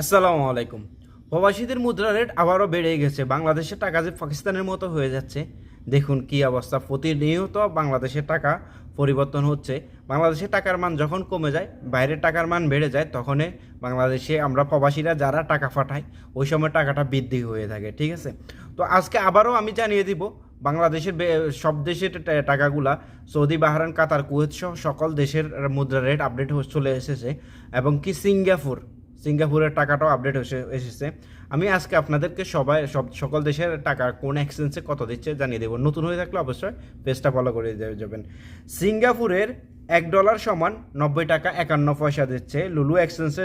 আসসালামু আলাইকুম। প্রবাসীদের মুদ্রা রেট আবারও বেড়ে গেছে। বাংলাদেশের টাকা যে পাকিস্তানের মতো হয়ে যাচ্ছে, দেখুন কি অবস্থা। প্রতিনিয়ত বাংলাদেশের টাকা পরিবর্তন হচ্ছে। বাংলাদেশের টাকার মান যখন কমে যায়, বাইরের টাকার মান বেড়ে যায়, তখনই বাংলাদেশে আমরা প্রবাসীরা যারা টাকা পাঠাই ওই সময় টাকাটা বৃদ্ধি হয়ে থাকে, ঠিক আছে? তো আজকে আবারও আমি জানিয়ে দিব, বাংলাদেশের সব দেশের টাকাগুলা সৌদি বাহরান কাতার, কুয়েত সহ সকল দেশের মুদ্রা রেট আপডেট চলে এসেছে। এবং কি সিঙ্গাপুর সিঙ্গাপুরের টাকাটাও আপডেট এসে এসেছে। আমি আজকে আপনাদেরকে সবাই, সব, সকল দেশের টাকা কোন এক্সচেঞ্জে কত দিচ্ছে জানিয়ে দেবো। নতুন হয়ে থাকলে অবশ্যই পেজটা ফলো করে যাবেন। সিঙ্গাপুরের এক ডলার সমান নব্বই টাকা একান্ন পয়সা দিচ্ছে। লুলু এক্সচেঞ্জে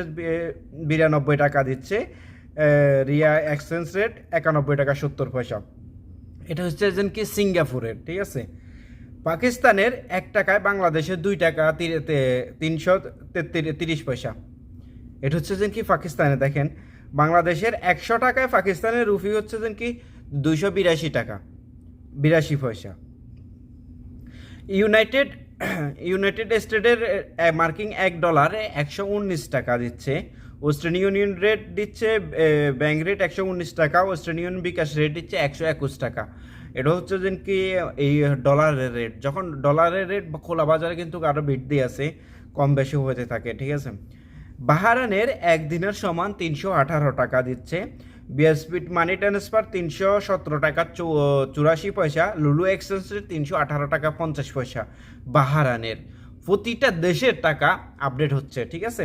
বিরানব্বই টাকা দিচ্ছে। রিয়া এক্সচেঞ্জ রেট একানব্বই টাকা সত্তর পয়সা। এটা হচ্ছে যেন কি সিঙ্গাপুরের, ঠিক আছে? পাকিস্তানের এক টাকায় বাংলাদেশের দুই টাকা তিনশো তেত্রিশ তিরিশ পয়সা। এটা হচ্ছে যেন কি পাকিস্তানে, দেখেন, বাংলাদেশের একশো টাকায় পাকিস্তানের রুফি হচ্ছে যেন কি দুইশো বিরাশি টাকা, বিরাশি পয়সা। ইউনাইটেড ইউনাইটেড স্টেটের মার্কিং এক ডলারে একশো উনিশ টাকা দিচ্ছে, ওয়েস্টার্ন ইউনিয়ন রেট দিচ্ছে ব্যাংক রেট একশো উনিশ টাকা, ওয়েস্টার্ন ইউনিয়ন বিকাশ রেট দিচ্ছে একশো একুশ টাকা। এটা হচ্ছে যেন কি এই ডলারের রেট, যখন ডলারের রেট খোলা বাজারে কিন্তু আরও বৃদ্ধি আছে, কম বেশি হতে থাকে, ঠিক আছে? বাহারানের একদিনের সমান তিনশো আঠারো টাকা দিচ্ছে। বিএসপিট মানি ট্রান্সফার তিনশো সতেরো টাকা চুরাশি পয়সা, লুলু এক্সচেঞ্জের তিনশো আঠারো টাকা, পঞ্চাশ পয়সা বাহারানের প্রতিটা দেশের টাকা আপডেট হচ্ছে, ঠিক আছে?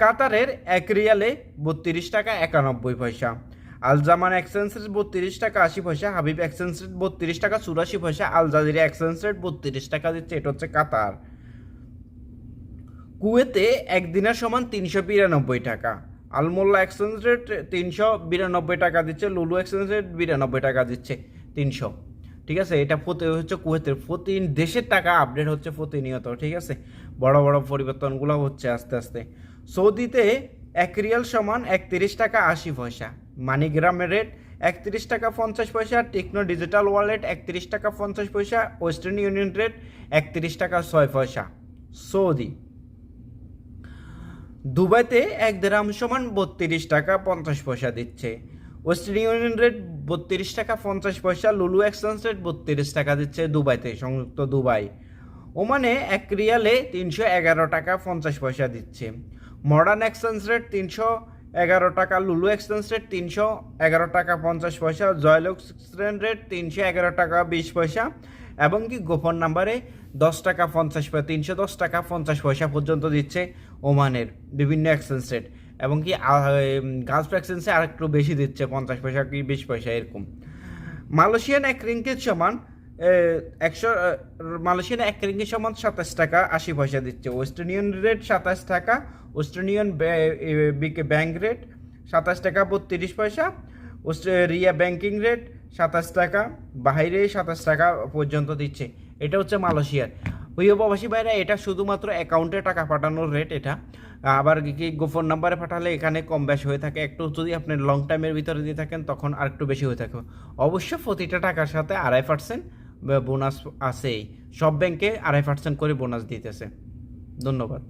কাতারের এক রিয়ালে বত্রিশ টাকা, একানব্বই পয়সা। আলজামান এক্সচেঞ্জ রেট বত্রিশ টাকা, আশি পয়সা। হাবিব এক্সচেঞ্জ রেট বত্রিশ টাকা, চুরাশি পয়সা। আল এক্সচেঞ্জ রেট বত্রিশ টাকা দিচ্ছে, এটা হচ্ছে কাতার। কুয়েতে একদিনের সমান তিনশো বিরানব্বই টাকা। আলমোল্লা এক্সচেঞ্জ রেট তিনশো বিরানব্বই টাকা দিচ্ছে, লুলু এক্সচেঞ্জ রেট বিরানব্বই টাকা দিচ্ছে তিনশো। ঠিক আছে? এটা প্রতি হচ্ছে কুয়েতের প্রতি দেশের টাকা আপডেট হচ্ছে প্রতিনিয়ত ঠিক আছে? বড় বড় পরিবর্তনগুলো হচ্ছে আস্তে আস্তে। সৌদিতে এক রিয়াল সমান একত্রিশ টাকা আশি পয়সা। মানিগ্রামের রেট একত্রিশ টাকা পঞ্চাশ পয়সা, টেকনো ডিজিটাল ওয়ালেট একত্রিশ টাকা পঞ্চাশ পয়সা, ওয়েস্টার্ন ইউনিয়ন রেট একত্রিশ টাকা ছয় পয়সা। সৌদি দুবাইতে এক দেড়াম সমান বত্রিশ টাকা পঞ্চাশ পয়সা দিচ্ছে। ওয়েস্টার্ন ইউনিয়ন রেট বত্রিশ টাকা পঞ্চাশ পয়সা, লুলু এক্সচেঞ্জ রেট বত্রিশ টাকা দিচ্ছে দুবাইতে, সংযুক্ত দুবাই। ওমানে এক রিয়ালে তিনশো এগারো টাকা পঞ্চাশ পয়সা দিচ্ছে। মডার্ন এক্সচেঞ্জ রেট তিনশো এগারো টাকা, লুলু এক্সচেঞ্জ রেট তিনশো এগারো টাকা পঞ্চাশ পয়সা, জয়লক্স রেট তিনশো এগারো টাকা বিশ পয়সা। এবং কি গোপন নাম্বারে দশ টাকা পঞ্চাশ পয়সা, তিনশো দশ টাকা পঞ্চাশ পয়সা পর্যন্ত দিচ্ছে ওমানের বিভিন্ন এক্সচেঞ্জ রেট এবং কি গালফ এক্সচেঞ্জে আর একটু বেশি দিচ্ছে, পঞ্চাশ পয়সা কি বিশ পয়সা, এরকম। মালয়েশিয়ান এক রিঙ্কের সমান একশো মালয়েশিয়ান এক রিঙ্কের সমান সাতাশ টাকা আশি পয়সা দিচ্ছে। ওয়েস্টার্ন ইউনিয়ন রেট সাতাশ টাকা ওয়েস্টার্ন ইউনিয়ন ব্যাংক রেট সাতাশ টাকা বত্রিশ পয়সা রিয়া ব্যাংকিং রেট সাতাশ টাকা, বাইরে সাতাশ টাকা পর্যন্ত দিচ্ছে। এটা হচ্ছে মালয়েশিয়ার। প্রিয় প্রবাসী ভাইরা, এটা শুধুমাত্র অ্যাকাউন্টে টাকা পাঠানোর রেট এটা। আবার কি গোপন নাম্বারে পাঠালে এখানে কম বেশি হয়ে থাকে। একটু যদি আপনি লং টাইমের ভিতরে দিয়ে থাকেন, তখন আর একটু বেশি হয়ে থাকে। অবশ্য প্রতিটা টাকার সাথে আড়াই পার্সেন্ট বোনাস আছেই। সব ব্যাংকে আড়াই পার্সেন্ট করে বোনাস দিতেছে। ধন্যবাদ।